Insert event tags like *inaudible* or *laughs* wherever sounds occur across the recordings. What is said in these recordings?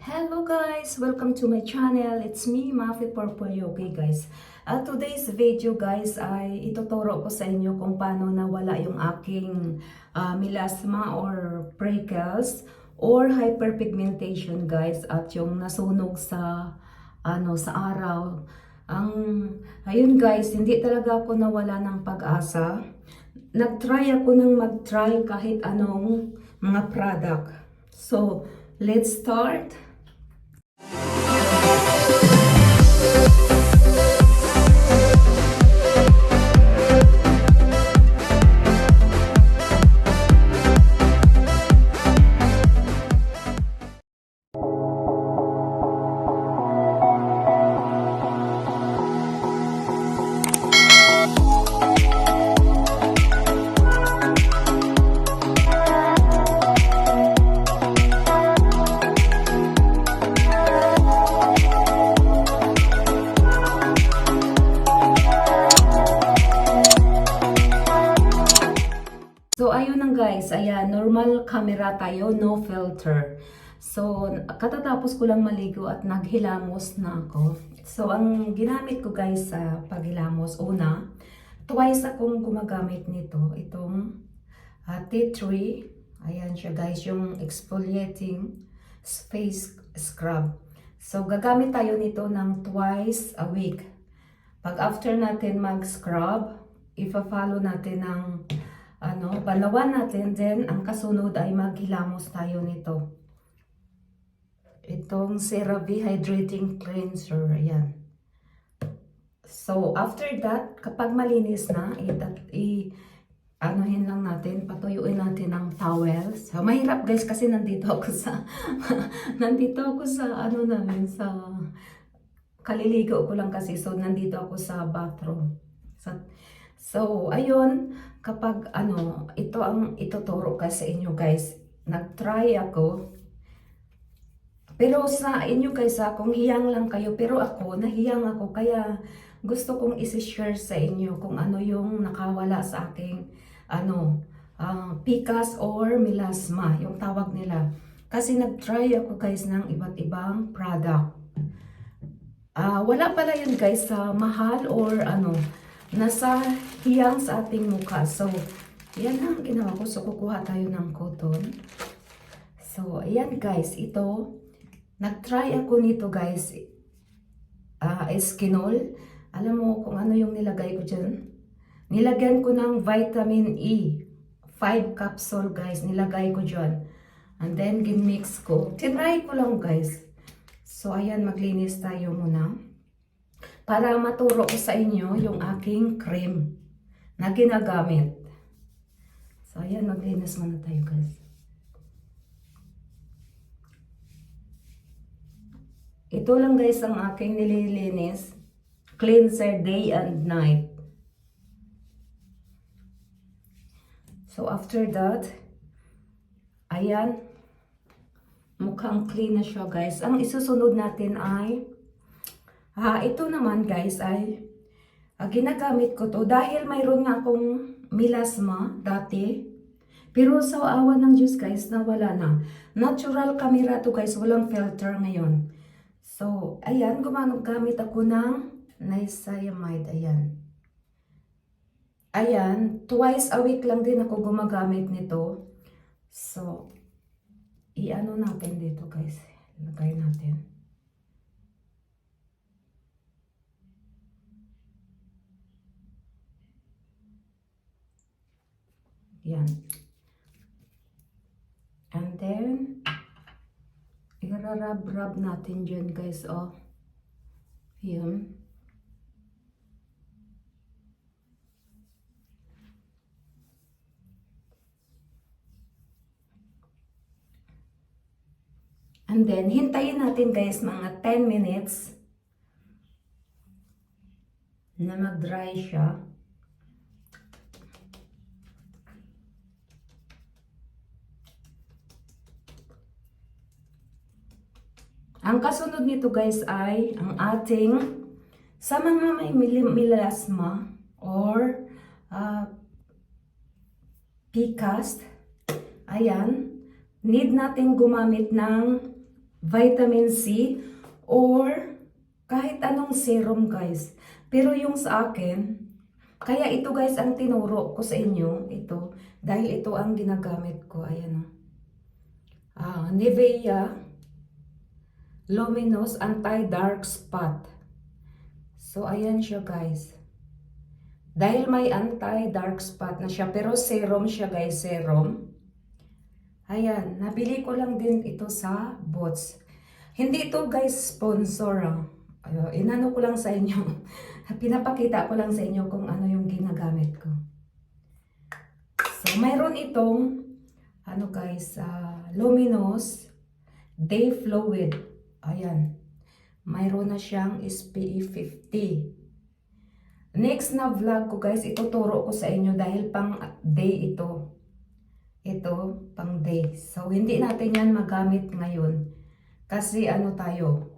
Hello guys! Welcome to my channel. It's me, Mafi Purple Okay guys. At today's video guys ay ituturo ko sa inyo kung paano nawala yung aking ah, melasma or freckles or hyperpigmentation guys at yung nasunog sa ano sa araw. Ang ayun guys, hindi talaga ako nawala ng pag-asa. Nag-try ako ng mag-try kahit anong mga product. So, let's start. So, ayun lang guys. Ayan, normal camera tayo, no filter. So, katatapos ko lang maligo at naghilamos na ako. So, ang ginamit ko guys sa paghilamos, una, twice akong gumagamit nito. Itong ah, tea tree. Ayan siya guys, yung exfoliating face scrub. So, gagamit tayo nito ng twice a week. Pag after natin mag-scrub, ipa-follow natin ng ano, balawan natin, then ang kasunod ay maghilamos tayo nito. Itong CeraVe Hydrating Cleanser, ayan. So, after that, kapag malinis na, i, i anuhin lang natin, patuyuin natin ng towel. So, mahirap guys kasi nandito ako *laughs* sa, nandito ako sa, ano namin, sa, kaliligo ko lang kasi, so nandito ako sa bathroom. Sa, so, ayun, kapag ano, ito ang ituturo ko sa inyo guys. Nag-try ako. Pero sa inyo guys kung hiyang lang kayo, pero ako, nahiyang ako, kaya gusto kong isi-share sa inyo kung ano yung nakawala sa aking, ano, ah, pikas or melasma, yung tawag nila. Kasi nag-try ako guys ng iba't ibang product. Ah, wala pala yun guys sa mahal or ano, nasa hiyang sa ating mukha. So, yan ang ginawa ko. So, kukuha tayo ng cotton. So, ayan guys, ito. Nag-try ako nito guys. Ah, Eskinol. Alam mo kung ano yung nilagay ko dyan? Nilagyan ko ng vitamin E. 5 capsule guys, nilagay ko dyan. And then, ginmix ko. Tinry ko lang guys. So, ayan, maglinis tayo muna para maturo ko sa inyo yung aking cream na ginagamit. So, ayan, maglinis muna tayo, guys. Ito lang, guys, ang aking nililinis. Cleanser day and night. So, after that, ayan, mukhang clean na siya, guys. Ang isusunod natin ay Ah, ito naman guys ay ah, ginagamit ko to dahil mayroon nga akong melasma dati. Pero sa awa ng Diyos guys, nawala na. Natural camera to guys, walang filter ngayon. So, ayan, gumagamit ako ng niacinamide, ayan. Ayan, twice a week lang din ako gumagamit nito. So, i-ano natin dito guys. Lagay natin. Yan. And then, irarab-rab natin dyan guys, oh. Yan. And then, hintayin natin guys mga 10 minutes na mag-dry siya. Ang kasunod nito guys ay ang ating sa mga may melasma or uh, PCAST, ayan, need natin gumamit ng vitamin C, or kahit anong serum guys. Pero yung sa akin, kaya ito guys ang tinuro ko sa inyo, ito, dahil ito ang ginagamit ko, ayan o. Ah, Nivea Luminous Anti-Dark Spot. So, ayan siya guys. Dahil may anti-dark spot na siya, pero serum siya guys, serum. Ayan, nabili ko lang din ito sa Bots. Hindi ito guys sponsor. ah. Inano ko lang sa inyo. *laughs* Pinapakita ko lang sa inyo kung ano yung ginagamit ko. So, mayroon itong ano guys, ah, luminous day fluid. Ayan. Mayroon na siyang SPE 50. Next na vlog ko guys, ituturo ko sa inyo dahil pang day ito. Ito, pang day. So, hindi natin yan magamit ngayon. Kasi ano tayo,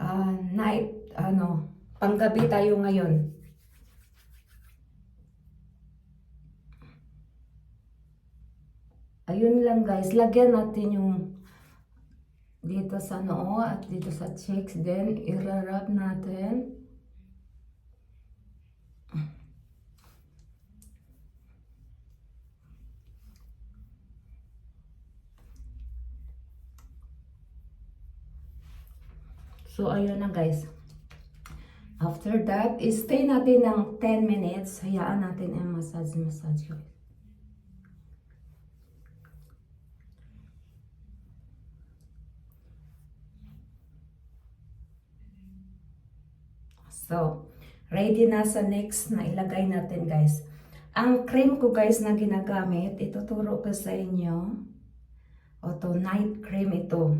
ah, night, ano, panggabi tayo ngayon. Ayun lang guys, lagyan natin yung dito sa noo at dito sa cheeks. Then, irarap natin. So, ayun na guys. After that, stay natin ng 10 minutes. Hayaan natin ang massage-massage guys. So, ready na sa next na ilagay natin guys. Ang cream ko guys na ginagamit, ituturo ko sa inyo. O to, night cream ito.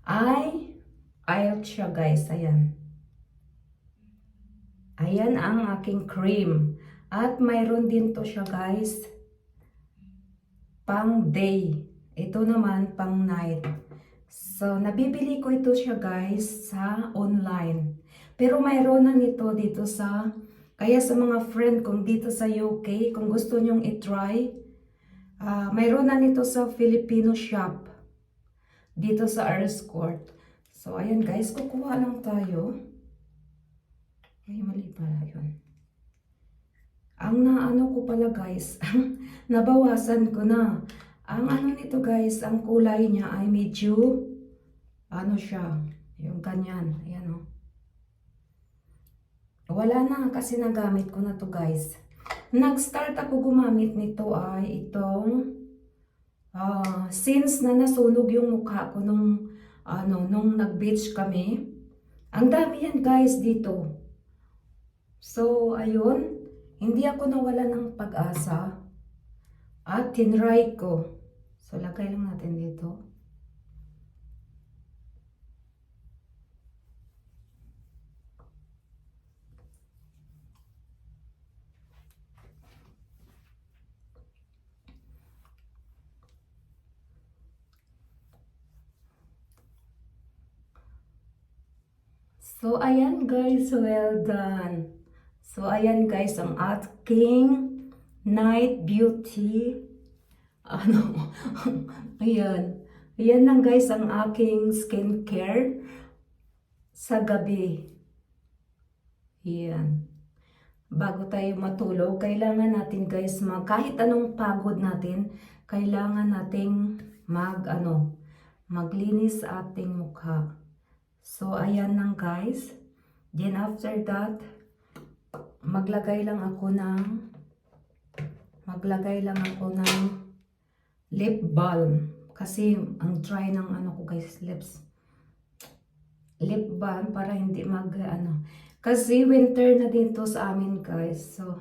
Ay, ayot siya guys, ayan. Ayan ang aking cream. At mayroon din to siya guys, pang day. Ito naman pang night. So, nabibili ko ito siya guys sa online. Pero mayroon na nito dito sa, kaya sa mga friend kong dito sa UK, kung gusto nyong itry, ah mayroon na nito sa Filipino shop. Dito sa Earls Court. So, ayan guys, kukuha lang tayo. Ay, mali pala yun. Ang naano ko pala guys, *laughs* nabawasan ko na. Ang ano nito guys, ang kulay niya ay medyo, ano siya, yung ganyan, ayan o. Wala na kasi nagamit ko na to guys. Nag-start ako gumamit nito ay itong, ah, since na nasunog yung mukha ko nung, ano, nung nag-beach kami. Ang dami yan guys dito. So, ayun, hindi ako nawala ng pag-asa. At tinry ko. So, lagay lang natin dito. So, ayan guys, well done. So, ayan guys, ang aking night beauty. Ano? *laughs* ayan. Ayan lang guys, ang aking skincare sa gabi. Ayan. Bago tayo matulog, kailangan natin guys, mag, kahit anong pagod natin, kailangan nating mag, ano, maglinis ating mukha. So, ayan lang guys. Then after that, maglagay lang ako ng maglagay lang ako ng lip balm. Kasi ang dry ng ano ko guys lips. Lip balm para hindi mag ano. Kasi winter na din to sa amin guys. So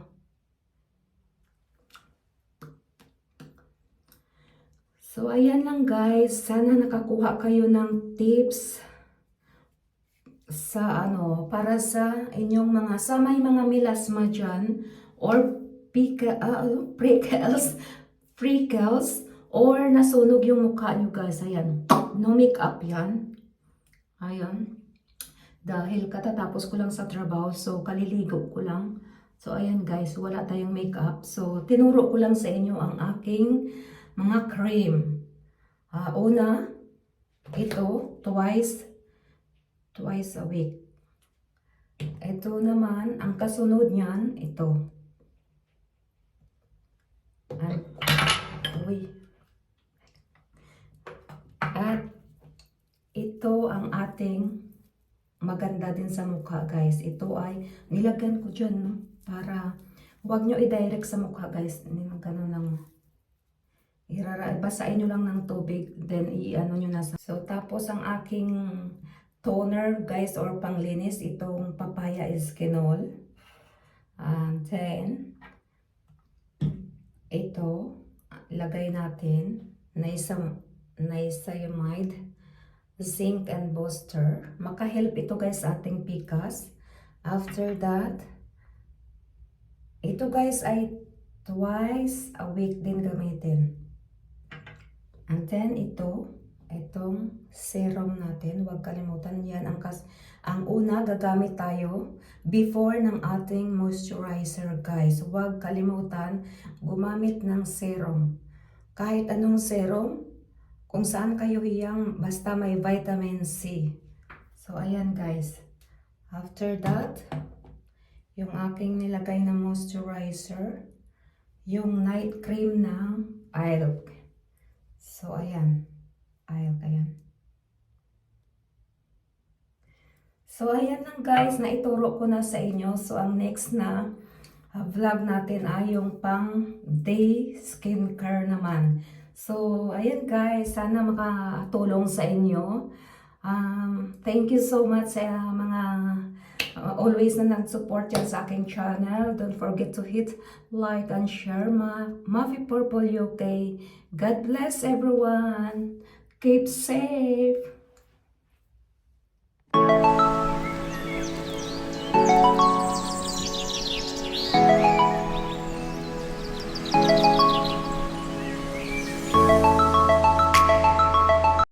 so ayan lang guys. Sana nakakuha kayo ng tips sa ano, para sa inyong mga, sa may mga milasma dyan, or pika, ah, ano, prickles, freckles, or nasunog yung mukha nyo guys, ayan, no makeup yan, ayan, dahil katatapos ko lang sa trabaho, so kaliligo ko lang, so ayan guys, wala tayong makeup, so tinuro ko lang sa inyo ang aking mga cream, Ah, una, ito twice twice a week. Ito naman, ang kasunod niyan, ito. At, uy. At, ito ang ating maganda din sa mukha, guys. Ito ay, nilagyan ko dyan, no? Para, huwag nyo i-direct sa mukha, guys. Ganun lang. Irara, basain nyo lang ng tubig, then i-ano nyo na sa... So, tapos ang aking toner, guys, or panglinis, itong papaya eskinol. And then, ito, lagay natin, naisam, niacinamide, zinc and booster. Maka-help ito guys sa ating pikas. After that, ito guys ay twice a week din gamitin. And then ito, itong serum natin, huwag kalimutan yan. Ang, kas ang una, gagamit tayo before ng ating moisturizer guys. Huwag kalimutan gumamit ng serum. Kahit anong serum, kung saan kayo hiyang, basta may vitamin C. So, ayan guys. After that, yung aking nilagay na moisturizer, yung night cream ng ILK. So, ayan. ILK, ayan. So, ayan lang guys, na ituro ko na sa inyo. So, ang next na uh, vlog natin ay yung pang day skincare naman. So, ayan guys, sana makatulong sa inyo. Um, thank you so much sa mga uh, always na nag-support dyan sa aking channel. Don't forget to hit like and share ma Mavi Purple UK. God bless everyone. Keep safe. thank you